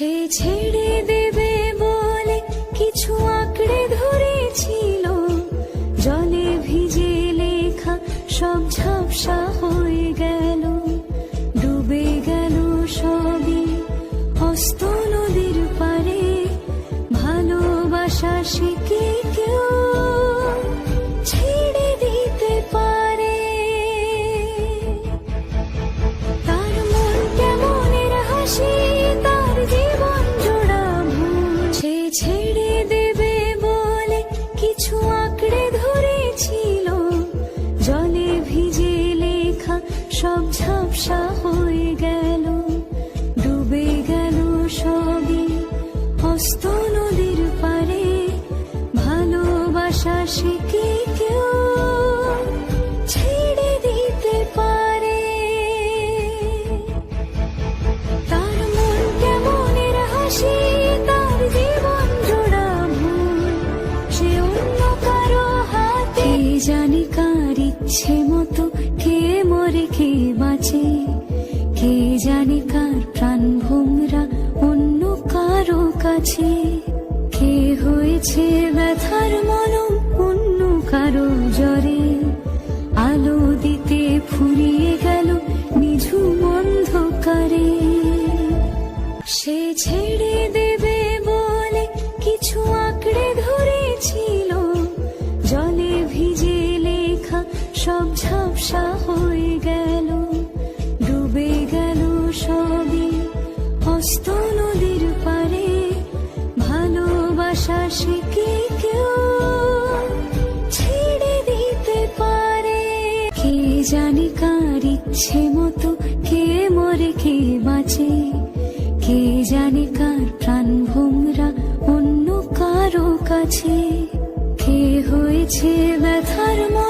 সে ছেড়ে জানি কার ইচ্ছে মতো কে মরে কে বাঁচে কে জানি কার প্রাণ সব ঝাপসা হয়ে গেল, ডুবে গেল সবই। হস্ত নদীর পারে ভালোবাসা শিখে কেউ ছেড়ে দিতে পারে? কে জানি কার ইচ্ছে মতো কে মরে কে বাঁচে? কে জানে কার প্রাণ ভোমরা অন্য কারও কাছে? কে হয়েছে ব্যথার মলম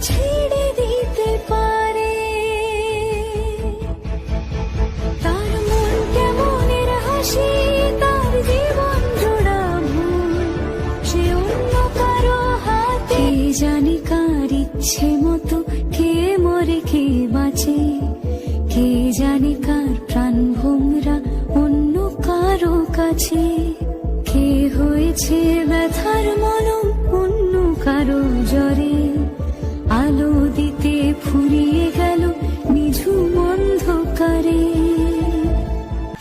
ছেড়ে দিতে পারে তার সে অন্য কারও হাতে ইচ্ছে মতো কে মরে কে বাঁচে কে কার অন্য কারও কাছে কে হয়েছে ব্যথার মলম অন্য কারও জ্বরে আলো দিতে ফুরিয়ে গেল নিঝুম অন্ধকারে।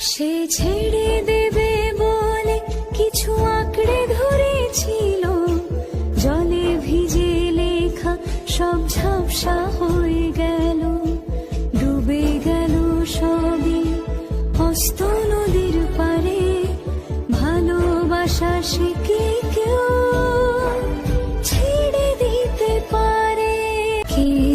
সে ছেড়ে দেবে বলে কিছু আঁকড়ে ধরেছিল। জলে ভিজে লেখা সব ঝাপসা হয়ে গেল। ডুবে গেল সবই হস্ত